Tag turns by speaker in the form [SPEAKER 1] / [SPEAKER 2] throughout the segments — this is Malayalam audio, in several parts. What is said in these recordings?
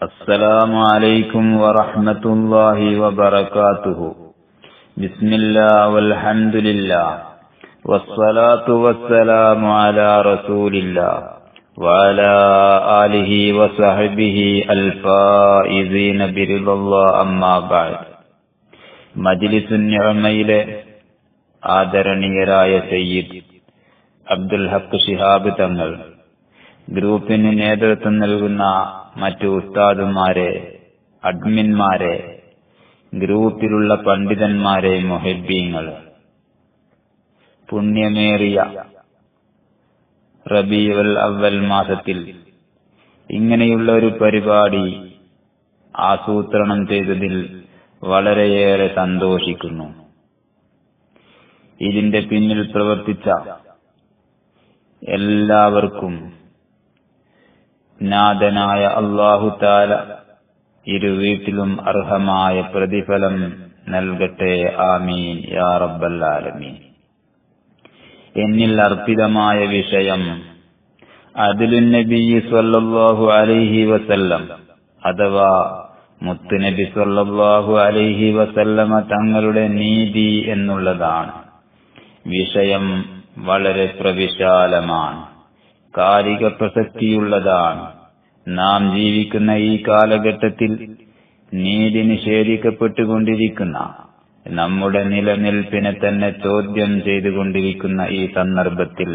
[SPEAKER 1] السلام عليكم ورحمة الله وبركاته بسم الله والحمد لله والصلاة والسلام على رسول الله وعلى آله وصحبه الفائزين برضا الله أما بعد മജ്ലിസു നിഅമയിലെ ആദരണീയരായ സയ്യിദ് അബ്ദുൽ ഹക്ക് ഷിഹാബ് തങ്ങൾ ഗ്രൂപ്പിന് നേതൃത്വം നൽകുന്ന മറ്റു ഉസ്താദുമാരെ അഡ്മിന്മാരെ ഗ്രൂപ്പിലുള്ള പണ്ഡിതന്മാരെ മൊഹബീങ്ങൾ. പുണ്യമേറിയ റബീവൽ അവൽ മാസത്തിൽ ഇങ്ങനെയുള്ള ഒരു പരിപാടി ആസൂത്രണം ചെയ്തതിൽ വളരെയേറെ സന്തോഷിക്കുന്നു. ഇതിന്റെ പിന്നിൽ പ്രവർത്തിച്ച എല്ലാവർക്കും നാഥനായ അള്ളാഹുതാല ഇരു വീട്ടിലും അർഹമായ പ്രതിഫലം നൽകട്ടെ ആമീൻ യാ റബ്ബല്ലാലമീൻ. എന്നിൽ അർപ്പിതമായ വിഷയം നബി സല്ലല്ലാഹു അലൈഹി വസല്ലം അഥവാ മുത്തുനബി സല്ലല്ലാഹു അലൈഹി വസല്ലമ തങ്ങളുടെ നീതി എന്നുള്ളതാണ്. വിഷയം വളരെ പ്രവിശാലമാണ് കാലിക പ്രസക്തിയുള്ളതാണ്. നാം ജീവിക്കുന്ന ഈ കാലഘട്ടത്തിൽ നീതി നിഷേധിക്കപ്പെട്ടുകൊണ്ടിരിക്കുന്ന നമ്മുടെ നിലനിൽപ്പിനെ തന്നെ ചോദ്യം ചെയ്തുകൊണ്ടിരിക്കുന്ന ഈ സന്ദർഭത്തിൽ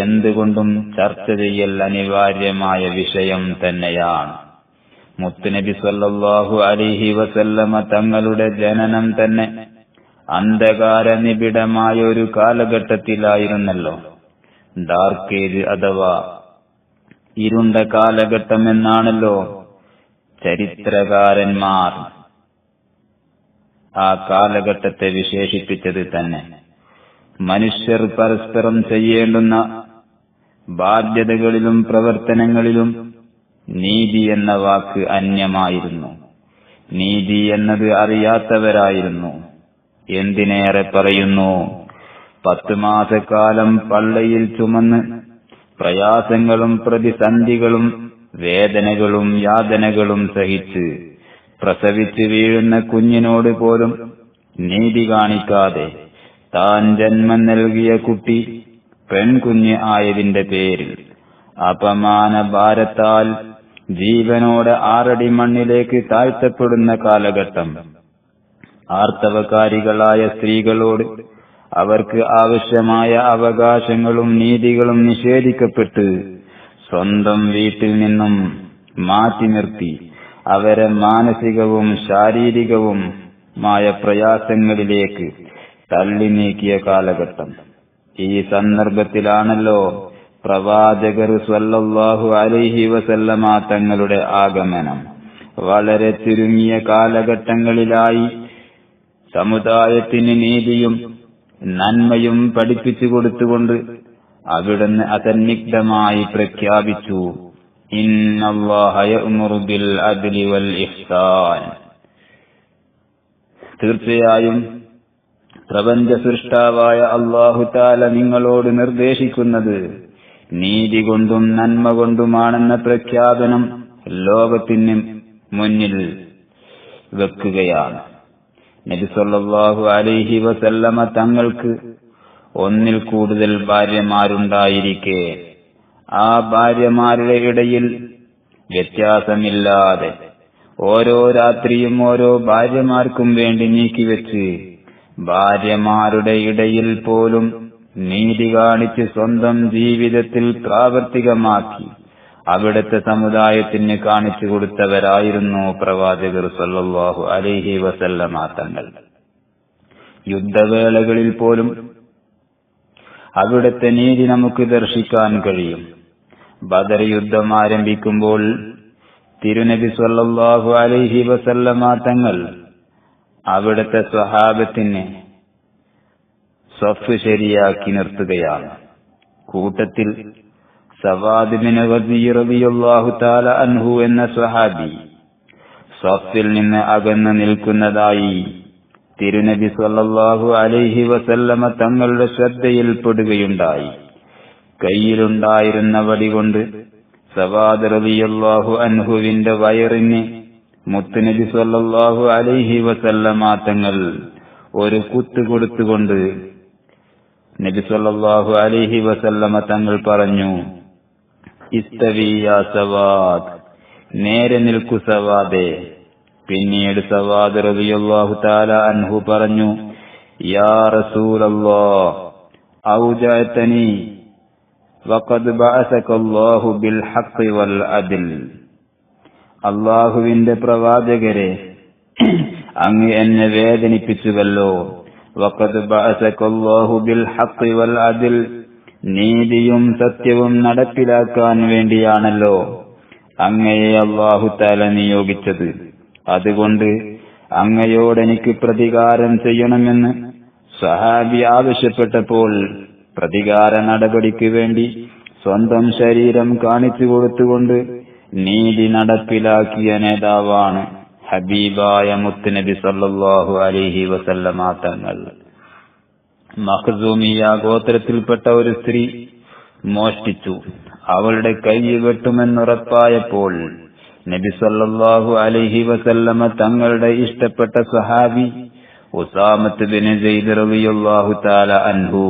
[SPEAKER 1] എന്തുകൊണ്ടും ചർച്ച ചെയ്യൽ അനിവാര്യമായ വിഷയം തന്നെയാണ്. മുത്തുനബി സല്ലാഹു അലിഹി വസല്ലമ തങ്ങളുടെ ജനനം തന്നെ അന്ധകാര നിബിഡമായ ഒരു കാലഘട്ടത്തിലായിരുന്നല്ലോ. ഡാർക്ക് ഏജ് അഥവാ ഇരുണ്ട കാലഘട്ടം എന്നാണല്ലോ ചരിത്രകാരന്മാർ ആ കാലഘട്ടത്തെ വിശേഷിപ്പിച്ചത് തന്നെ. മനുഷ്യർ പരസ്പരം ചെയ്യേണ്ടുന്ന ബാധ്യതകളിലും പ്രവർത്തനങ്ങളിലും നീതി എന്ന വാക്ക് അന്യമായിരുന്നു. നീതി എന്നത് അറിയാത്തവരായിരുന്നു. എന്തിനേറെ പറയുന്നു? പത്ത് മാസക്കാലം പള്ളയിൽ ചുമന്ന് പ്രയാസങ്ങളും പ്രതിസന്ധികളും വേദനകളും യാതനകളും സഹിച്ച് പ്രസവിച്ച് വീഴുന്ന കുഞ്ഞിനോട് പോലും നീതി കാണിക്കാതെ താൻ ജന്മം നൽകിയ കുട്ടി പെൺകുഞ്ഞ് ആയതിന്റെ പേരിൽ അപമാന ഭാരത്താൽ ജീവനോടെ ആറടി മണ്ണിലേക്ക് താഴ്ത്തപ്പെടുന്ന കാലഘട്ടം ആർത്തവകാരികളായ സ്ത്രീകളോട് അവർക്ക് ആവശ്യമായ അവകാശങ്ങളും നീതികളും നിഷേധിക്കപ്പെട്ട് സ്വന്തം വീട്ടിൽ നിന്നും മാറ്റി നിർത്തി അവരെ മാനസികവും ശാരീരികവും മായ പ്രയാസങ്ങളിലേക്ക് തള്ളി നീക്കിയ കാലഘട്ടം. ഈ സന്ദർഭത്തിലാണല്ലോ പ്രവാചകർ സ്വല്ലല്ലാഹു അലൈഹി വസല്ലമ തങ്ങളുടെ ആഗമനം. വളരെ ചുരുങ്ങിയ കാലഘട്ടങ്ങളിലായി സമുദായത്തിന് നീതിയും നന്മയും പഠിപ്പിച്ചു കൊടുത്തുകൊണ്ട് അവിടുന്ന് അസന്നിഗ്ധമായി പ്രഖ്യാപിച്ചു. തീർച്ചയായും പ്രപഞ്ച സൃഷ്ടാവായ അള്ളാഹുതാല നിങ്ങളോട് നിർദ്ദേശിക്കുന്നത് നീതി കൊണ്ടും നന്മ കൊണ്ടുമാണെന്ന പ്രഖ്യാപനം ലോകത്തിന് മുന്നിൽ വെക്കുകയാണ്. നബി സല്ലല്ലാഹു അലൈഹി വസല്ലമ തങ്ങൾക്ക് ഒന്നിൽ കൂടുതൽ ഭാര്യമാരുണ്ടായിരിക്കെ. ആ ഭാര്യമാരുടെ ഇടയിൽ വ്യത്യാസമില്ലാതെ ഓരോ രാത്രിയും ഓരോ ഭാര്യമാർക്കും വേണ്ടി നീക്കിവെച്ച് ഭാര്യമാരുടെ ഇടയിൽ പോലും നീതി കാണിച്ച് സ്വന്തം ജീവിതത്തിൽ പ്രാവർത്തികമാക്കി. അവിടുത്തെ സമുദായത്തിന് കാണിച്ചു കൊടുത്തവരായിരുന്നു പ്രവാചകർ സല്ലാഹു അലൈഹി വസല്ലമ തങ്ങൾ. യുദ്ധവേളകളിൽ പോലും അവിടുത്തെ നീതി നമുക്ക് ദർശിക്കാൻ കഴിയും. ബദർ യുദ്ധം ആരംഭിക്കുമ്പോൾ തിരുനബി സല്ലാഹു അലൈഹി വസല്ലമ തങ്ങൾ അവിടുത്തെ സ്വഹാബത്തിന് സ്വഫ് ശരിയാക്കി നിർത്തുകയാണ്. കൂട്ടത്തിൽ താല അൻഹു എന്ന സ്വഹാബി സ്വഫിൽ നിന്ന് അകന്നു നിൽക്കുന്നതായി തിരുനബി സല്ലല്ലാഹു അലൈഹി വസല്ലമ തങ്ങളുടെ ശ്രദ്ധയിൽപ്പെടുകയുണ്ടായി. കയ്യിലുണ്ടായിരുന്ന വടി കൊണ്ട് സവാദ് റളിയല്ലാഹു അൻഹുവിന്റെ വയറിന് മുത്തുനബി സല്ലല്ലാഹു അലൈഹി വസല്ലമ തങ്ങൾ ഒരു കുത്ത് കൊടുത്തുകൊണ്ട് നബി സല്ലല്ലാഹു അലൈഹി വസല്ലമ തങ്ങൾ പറഞ്ഞു സവാദ്. നേരെ നിൽക്കു സവാദേ. പിന്നീട് സവാദ് റബിയല്ലാഹു താല അൻഹു പറഞ്ഞു യാ റസൂലല്ലോ ഔജഅതനി വഖദ് ബഅസക അല്ലാഹു ബിൽ ഹഖ് വൽ അദിൽ അള്ളാഹുവിന്റെ പ്രവാചകരെ അങ്ങ് എന്നെ വേദനിപ്പിച്ചുവല്ലോ. വഖദ് ബഅസക അല്ലാഹു ബിൽ ഹഖ് വൽ അദ്ൽ നീതിയും സത്യവും നടപ്പിലാക്കാൻ വേണ്ടിയാണല്ലോ അങ്ങയെ അള്ളാഹു താല നിയോഗിച്ചത്. അതുകൊണ്ട് അങ്ങയോടെനിക്ക് പ്രതികാരം ചെയ്യണമെന്ന് സഹാബി ആവശ്യപ്പെട്ടപ്പോൾ പ്രതികാര നടപടിക്ക് വേണ്ടി സ്വന്തം ശരീരം കാണിച്ചു കൊടുത്തുകൊണ്ട് നീതി നടപ്പിലാക്കിയ നേതാവാണ് ഹബീബായ മുത്തുനബി സല്ലാഹു അലൈഹി വസല്ലമ തങ്ങൾ. മഖ്സൂമിയ ഗോത്രത്തിൽപ്പെട്ട ഒരു സ്ത്രീ മോഷ്ടിച്ചു. അവളുടെ കൈ വെട്ടുമെന്നുറപ്പായപ്പോൾ നബി സല്ലല്ലാഹു അലൈഹി വസല്ലമ തങ്ങളുടെ ഇഷ്ടപ്പെട്ട സഹാബി ഉസാമത്ത് ബിൻ സെയ്ദ് റളിയല്ലാഹു തആല അൻഹു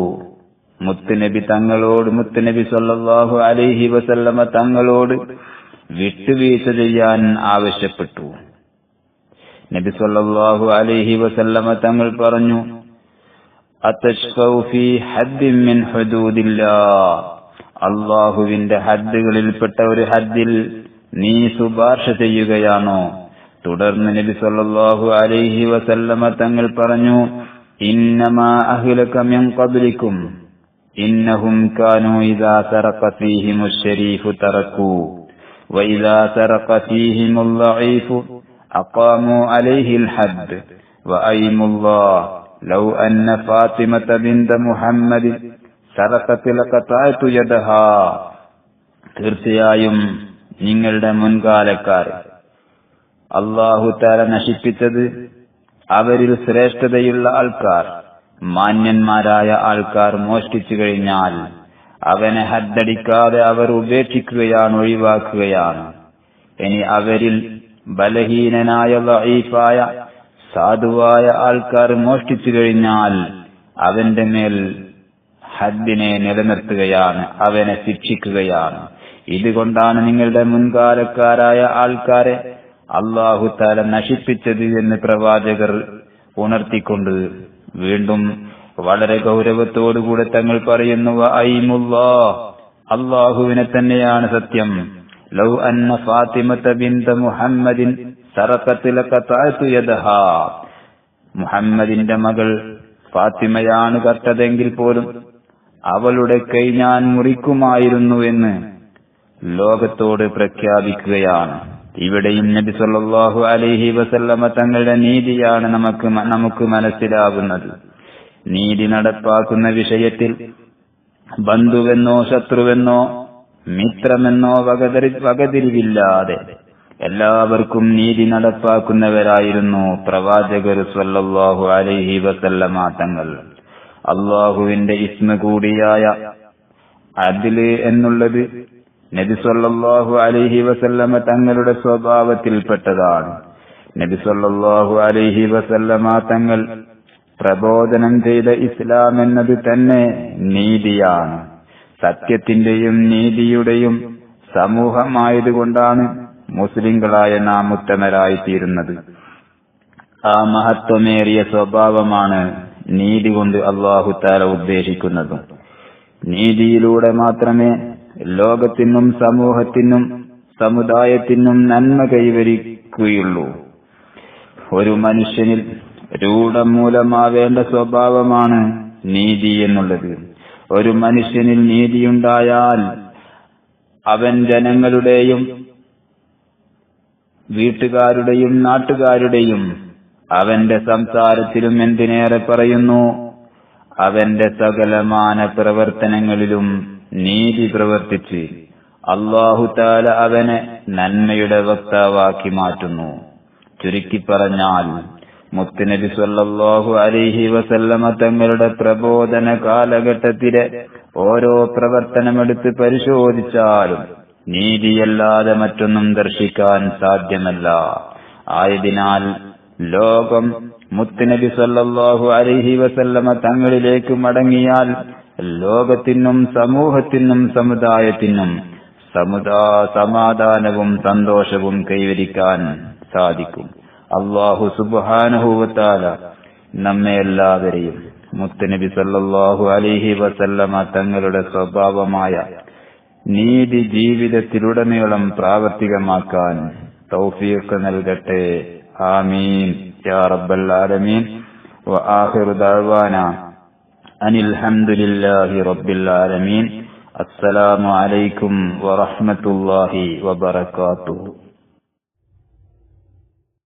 [SPEAKER 1] മുത്തുനബി തങ്ങളോട് മുത്തുനബി സല്ലല്ലാഹു അലൈഹി വസല്ലമ തങ്ങളോട് വിട്ടുവീഴ്ച ചെയ്യാൻ ആവശ്യപ്പെട്ടു. നബി സല്ലല്ലാഹു അലൈഹി വസല്ലമ തങ്ങൾ പറഞ്ഞു അത്തഷ്ഫൗ ഫീ ഹദ്ദിൻ മിൻ ഹുദൂദില്ലാഹ് അള്ളാഹുവിന്റെ ഹദ്ദുകളിൽപ്പെട്ട ഒരു ഹദ്ദിൽ നീ ശുപാർശ ചെയ്യുകയാണോ തുടർന്ന് നബി സല്ലല്ലാഹു അലൈഹി വസല്ലമ തങ്ങൾ പറഞ്ഞു ഇന്നമാ അഹ്ലക മിൻ ഖബ്ലിക്കും ഇന്നഹും കാനൂ ഇദാ സറഖ ഫീഹിമു ശരീഫു തറക്കൂ وإذا سرق فيهم الضعيف أقاموا عليه الحد وأيم الله ലൗ അന്ന ഫാത്തിമത ബിന്ത മുഹമ്മദ് സറസത്തിലക്കത്താഴ്ത്തു യദഹ. തീർച്ചയായും നിങ്ങളുടെ മുൻകാലക്കാർ അള്ളാഹു തല നശിപ്പിച്ചത് അവരിൽ ശ്രേഷ്ഠതയുള്ള ആൾക്കാർ മാന്യന്മാരായ ആൾക്കാർ മോഷ്ടിച്ചു കഴിഞ്ഞാൽ അവനെ ഹദ്ദടിക്കാതെ അവർ ഉപേക്ഷിക്കുകയാണ് ഒഴിവാക്കുകയാണ്. ഇനി അവരിൽ ബലഹീനനായ വൈഫായ സാധുവായ ആൾക്കാർ മോഷ്ടിച്ചു കഴിഞ്ഞാൽ അവന്റെ മേൽ ഹദ്ദിനെ നിലനിർത്തുകയാണ് അവനെ ശിക്ഷിക്കുകയാണ്. ഇതുകൊണ്ടാണ് നിങ്ങളുടെ മുൻകാലക്കാരായ ആൾക്കാരെ അള്ളാഹു താല നശിപ്പിച്ചത് എന്ന് പ്രവാചകർ ഉണർത്തിക്കൊണ്ട് വീണ്ടും വളരെ ഗൗരവത്തോടുകൂടെ തങ്ങൾ പറയുന്നു അള്ളാഹുവിനെ തന്നെയാണ് സത്യം. ലൗ അന്ന ഫാത്തിമത്ത ബിന്ദ മുഹമ്മദിൻ മുഹമ്മദിന്റെ മകൾ ഫാത്തിമയാണ് കത്തതെങ്കിൽ പോലും അവളുടെ കൈ ഞാൻ മുറിക്കുമായിരുന്നു എന്ന് ലോകത്തോട് പ്രഖ്യാപിക്കുകയാണ്. ഇവിടെയും നബി സല്ലാഹു അലഹി വസല്ലമ തങ്ങളുടെ നീതിയാണ് നമുക്ക് നമുക്ക് മനസ്സിലാകുന്നത്. നീതി നടപ്പാക്കുന്ന വിഷയത്തിൽ ബന്ധുവെന്നോ ശത്രുവെന്നോ മിത്രമെന്നോ വകതിരി വകതിരിവില്ലാതെ എല്ലാവർക്കും നീതി നടപ്പാക്കുന്നവരായിരുന്നു പ്രവാചകർ സല്ലല്ലാഹു അലൈഹി വസല്ലമ തങ്ങൾ. അള്ളാഹുവിന്റെ ഇസ്മ കൂടിയായ അതിൽ എന്നുള്ളത് നബി സല്ലല്ലാഹു അലൈഹി വസല്ലമ തങ്ങളുടെ സ്വഭാവത്തിൽപ്പെട്ടതാണ്. നബി സല്ലല്ലാഹു അലൈഹി വസല്ലമ തങ്ങൾ പ്രബോധനം ചെയ്ത ഇസ്ലാം എന്നത് തന്നെ നീതിയാണ്. സത്യത്തിന്റെയും നീതിയുടെയും സമൂഹമായതുകൊണ്ടാണ് മുസ്ലിങ്ങളായ നാം ഉത്തമരായി ഉത്തമരായിത്തീരുന്നത്. ആ മഹത്വമേറിയ സ്വഭാവമാണ് നീതി കൊണ്ട് അള്ളാഹു താല ഉദ്ദേശിക്കുന്നതും. നീതിയിലൂടെ മാത്രമേ ലോകത്തിനും സമൂഹത്തിനും സമുദായത്തിനും നന്മ കൈവരിക്കുകയുള്ളൂ. ഒരു മനുഷ്യനിൽ രൂഢം മൂലമാവേണ്ട സ്വഭാവമാണ് നീതി എന്നുള്ളത്. ഒരു മനുഷ്യനിൽ നീതിയുണ്ടായാൽ അവൻ ജനങ്ങളുടെയും വീട്ടുകാരുടെയും നാട്ടുകാരുടെയും അവന്റെ സംസാരത്തിലും എന്തിനേറെ പറയുന്നു? അവന്റെ സകലമാന പ്രവർത്തനങ്ങളിലും നീതി പ്രവർത്തിച്ച് അള്ളാഹുതാല അവനെ നന്മയുടെ വക്താവാക്കി മാറ്റുന്നു. ചുരുക്കി പറഞ്ഞാൽ മുത്തുനബി സല്ലാഹു അലൈഹി വസല്ലമ തങ്ങളുടെ പ്രബോധന കാലഘട്ടത്തിലെ ഓരോ പ്രവർത്തനമെടുത്ത് പരിശോധിച്ചാലും നീതിയല്ലാതെ മറ്റൊന്നും ദർശിക്കാൻ സാധ്യമല്ല. ആയതിനാൽ ലോകം മുത്തുനബി സല്ലാഹു അലൈഹി വസല്ലമ തങ്ങളിലേക്ക് മടങ്ങിയാൽ ലോകത്തിനും സമൂഹത്തിനും സമുദായത്തിനും സമുദാ സമാധാനവും സന്തോഷവും കൈവരിക്കാൻ സാധിക്കും. അള്ളാഹു സുബാനുഭൂവത്താല നമ്മെ എല്ലാവരെയും മുത്തുനബി സല്ലാഹു അലൈഹി വസല്ലമ തങ്ങളുടെ സ്വഭാവമായ നീതി ജീവിതത്തിലുടനീളം പ്രാവർത്തികമാക്കാൻ തൗഫീഖ് നൽകട്ടെ ആമീൻ യാ റബ്ബൽ ആലമീൻ وآخر دعوانا أن الحمد لله رب العالمين السلام عليكم ورحمة الله وبركاته